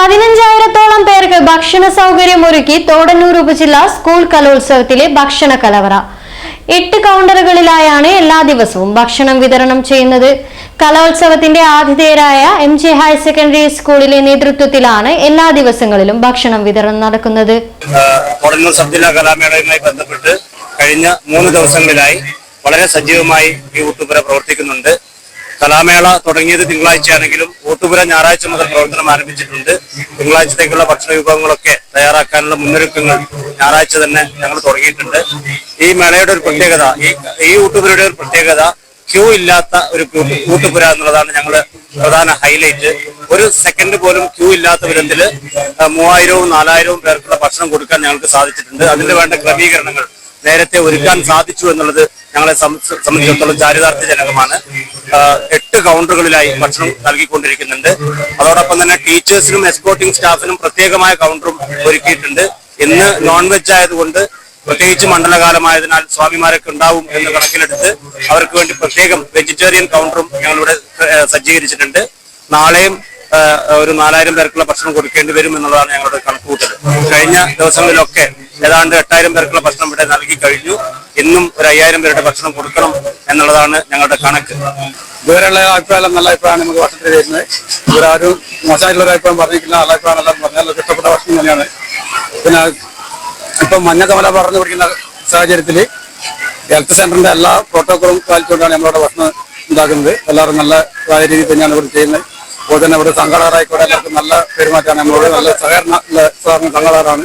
പതിനഞ്ചായിരത്തോളം പേർക്ക് ഭക്ഷണ സൗകര്യം ഒരുക്കി തോടന്നൂർ ഉപജില്ല സ്കൂൾ കലോത്സവത്തിലെ ഭക്ഷണ കലവറ. എട്ട് കൗണ്ടറുകളിലായാണ് എല്ലാ ദിവസവും ഭക്ഷണം വിതരണം ചെയ്യുന്നത്. കലോത്സവത്തിന്റെ ആതിഥേയരായ എം ജെ ഹയർ സെക്കൻഡറി സ്കൂളിലെ നേതൃത്വത്തിലാണ് എല്ലാ ദിവസങ്ങളിലും ഭക്ഷണം വിതരണം നടക്കുന്നത്. ബന്ധപ്പെട്ട് കഴിഞ്ഞ മൂന്ന് ദിവസങ്ങളിലായി വളരെ സജീവമായി ഈ ഊട്ടുപുര പ്രവർത്തിക്കുന്നുണ്ട്. കലാമേള തുടങ്ങിയത് തിങ്കളാഴ്ചയാണെങ്കിലും ഊട്ടുപുര ഞായറാഴ്ച മുതൽ പ്രവർത്തനം ആരംഭിച്ചിട്ടുണ്ട്. തിങ്കളാഴ്ചത്തേക്കുള്ള ഭക്ഷണ വിഭവങ്ങളൊക്കെ തയ്യാറാക്കാനുള്ള മുന്നൊരുക്കങ്ങൾ ഞായറാഴ്ച തന്നെ ഞങ്ങൾ തുടങ്ങിയിട്ടുണ്ട്. ഈ മേളയുടെ ഒരു പ്രത്യേകത ഈ ഈ ഊട്ടുപുരയുടെ ഒരു പ്രത്യേകത ക്യൂ ഇല്ലാത്ത ഒരു കൂട്ട്- കൂട്ടുപുര എന്നുള്ളതാണ് ഞങ്ങൾ പ്രധാന ഹൈലൈറ്റ്. ഒരു സെക്കൻഡ് പോലും ക്യൂ ഇല്ലാത്ത വിധത്തിൽ മൂവായിരവും നാലായിരവും പേർക്കുള്ള ഭക്ഷണം കൊടുക്കാൻ ഞങ്ങൾക്ക് സാധിച്ചിട്ടുണ്ട്. അതിന് വേണ്ട ക്രമീകരണങ്ങൾ നേരത്തെ ഒരുക്കാൻ സാധിച്ചു എന്നുള്ളത് ഞങ്ങളെ സംബന്ധിച്ചിടത്തോളം ചാരിതാർത്ഥ്യജനകമാണ്. എട്ട് കൗണ്ടറുകളിലായി ഭക്ഷണം നൽകിക്കൊണ്ടിരിക്കുന്നുണ്ട്. അതോടൊപ്പം തന്നെ ടീച്ചേഴ്സിനും എസ്കോട്ടിംഗ് സ്റ്റാഫിനും പ്രത്യേകമായ കൗണ്ടറും ഒരുക്കിയിട്ടുണ്ട്. ഇന്ന് നോൺ വെജ് ആയതുകൊണ്ട് പ്രത്യേകിച്ച് മണ്ഡലകാലമായതിനാൽ സ്വാമിമാരൊക്കെ ഉണ്ടാവും എന്ന് കണക്കിലെടുത്ത് അവർക്ക് വേണ്ടി പ്രത്യേകം വെജിറ്റേറിയൻ കൗണ്ടറും ഞങ്ങളിവിടെ സജ്ജീകരിച്ചിട്ടുണ്ട്. നാളെയും ഒരു നാലായിരം പേർക്കുള്ള ഭക്ഷണം കൊടുക്കേണ്ടി വരും എന്നുള്ളതാണ് ഞങ്ങളുടെ കണക്കുകൂട്ടൽ. കഴിഞ്ഞ ദിവസങ്ങളിലൊക്കെ ഏതാണ്ട് എട്ടായിരം പേർക്കുള്ള ഭക്ഷണം ഇവിടെ നൽകി കഴിഞ്ഞു. ഇന്നും ഒരു അയ്യായിരം പേരുടെ ഭക്ഷണം കൊടുക്കണം എന്നുള്ളതാണ് ഞങ്ങളുടെ കണക്ക്. ഇതുവരെയുള്ള അഭിപ്രായം നല്ല അഭിപ്രായമാണ് നമുക്ക് ഭക്ഷണത്തിൽ വരുന്നത്. ഇവരാരും മോശമായിട്ടുള്ള ഒരു അഭിപ്രായം പറഞ്ഞിരിക്കില്ല നല്ല അഭിപ്രായം എല്ലാം പറഞ്ഞാൽ ഇഷ്ടപ്പെട്ട ഭക്ഷണം തന്നെയാണ്. പിന്നെ ഇപ്പം മഞ്ഞക്കമല പറഞ്ഞു പിടിക്കുന്ന സാഹചര്യത്തിൽ ഹെൽത്ത് സെന്ററിന്റെ എല്ലാ പ്രോട്ടോക്കോളും പാലിച്ചുകൊണ്ടാണ് നമ്മളവിടെ ഭക്ഷണം ഉണ്ടാക്കുന്നത്. എല്ലാവരും നല്ല രീതിയിൽ തന്നെയാണ് ഇവിടെ ചെയ്യുന്നത്. അതുപോലെ തന്നെ ഇവിടെ സംഘടകരായിക്കോട്ടെ എല്ലാവർക്കും നല്ല പെരുമാറ്റമാണ്. നമ്മളോട് നല്ല സഹകരണ സഹകരണ സംഘടനയാണ്